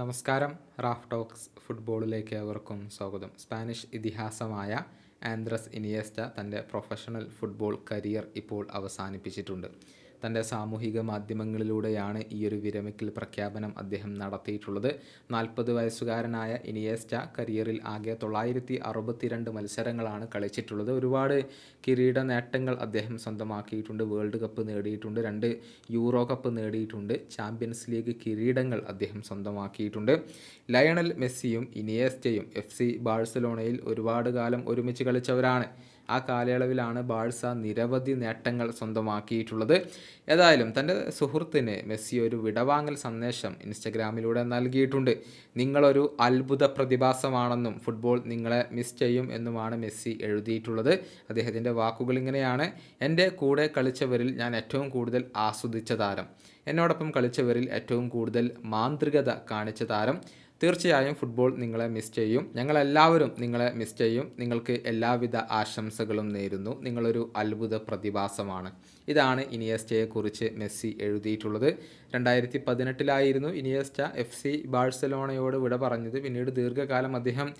നമസ്കാരം. Raf talks ഫുട്ബോളിലേക്ക് ഏവർക്കും സ്വാഗതം. സ്പാനിഷ് ഇതിഹാസമായ ആൻഡ്രസ് ഇനിയസ്റ്റ തന്റെ പ്രൊഫഷണൽ ഫുട്ബോൾ കരിയർ ഇപ്പോൾ അവസാനിപ്പിച്ചിട്ടുണ്ട്. തന്റെ സാമൂഹിക മാധ്യമങ്ങളിലൂടെയാണ് ഈ ഒരു വിരമിക്കൽ പ്രഖ്യാപനം അദ്ദേഹം നടത്തിയിട്ടുള്ളത്. നാൽപ്പത് വയസ്സുകാരനായ ഇനിയേസ്റ്റ കരിയറിൽ ആകെ തൊള്ളായിരത്തി അറുപത്തിരണ്ട് മത്സരങ്ങളാണ് കളിച്ചിട്ടുള്ളത്. ഒരുപാട് കിരീട നേട്ടങ്ങൾ അദ്ദേഹം സ്വന്തമാക്കിയിട്ടുണ്ട്. വേൾഡ് കപ്പ് നേടിയിട്ടുണ്ട്. രണ്ട് യൂറോ കപ്പ് നേടിയിട്ടുണ്ട്. ചാമ്പ്യൻസ് ലീഗ് കിരീടങ്ങൾ അദ്ദേഹം സ്വന്തമാക്കിയിട്ടുണ്ട്. ലയണൽ മെസ്സിയും ഇനിയേസ്റ്റയും എഫ് സി ബാഴ്സലോണയിൽ ഒരുപാട് കാലം ഒരുമിച്ച് കളിച്ചവരാണ്. ആ കാലയളവിലാണ് ബാഴ്സ നിരവധി നേട്ടങ്ങൾ സ്വന്തമാക്കിയിട്ടുള്ളത്. ഏതായാലും തന്റെ സുഹൃത്തിന് മെസ്സി ഒരു വിടവാങ്ങൽ സന്ദേശം ഇൻസ്റ്റഗ്രാമിലൂടെ നൽകിയിട്ടുണ്ട്. നിങ്ങളൊരു അത്ഭുത പ്രതിഭാസമാണെന്നും ഫുട്ബോൾ നിങ്ങളെ മിസ് ചെയ്യും എന്നുമാണ് മെസ്സി എഴുതിയിട്ടുള്ളത്. അദ്ദേഹത്തിന്റെ വാക്കുകൾ ഇങ്ങനെയാണ്. എന്റെ കൂടെ കളിച്ചവരിൽ ഞാൻ ഏറ്റവും കൂടുതൽ ആസ്വദിച്ച താരം. എന്നോടൊപ്പം കളിച്ചവരിൽ ഏറ്റവും കൂടുതൽ മാന്ത്രികത കാണിച്ച താരം തീർച്ചയായും ഫുട്ബോൾ നിങ്ങളെ മിസ് ചെയ്യും. ഞങ്ങളെല്ലാവരും നിങ്ങളെ മിസ് ചെയ്യും. നിങ്ങൾക്ക് എല്ലാവിധ ആശംസകളും നേരുന്നു. നിങ്ങളൊരു അത്ഭുത പ്രതിഭാസമാണ്. ഇതാണ് ഇനിയസ്റ്റയെക്കുറിച്ച് മെസ്സി എഴുതിയിട്ടുള്ളത്. രണ്ടായിരത്തി പതിനെട്ടിലായിരുന്നു ഇനിയസ്റ്റ എഫ് സി ബാഴ്സലോണയോട് വിട പറഞ്ഞത്. പിന്നീട് ദീർഘകാലം അദ്ദേഹം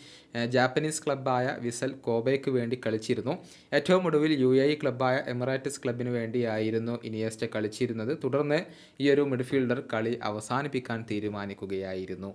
ജാപ്പനീസ് ക്ലബ്ബായ വിസൽ കോബയ്ക്ക് വേണ്ടി കളിച്ചിരുന്നു. ഏറ്റവും ഒടുവിൽ യു എ ക്ലബ്ബായ എമിറേറ്റസ് ക്ലബിന് വേണ്ടിയായിരുന്നു ഇനിയസ്റ്റ കളിച്ചിരുന്നത്. തുടർന്ന് ഈ ഒരു മിഡ്ഫീൽഡർ കളി അവസാനിപ്പിക്കാൻ തീരുമാനിക്കുകയായിരുന്നു.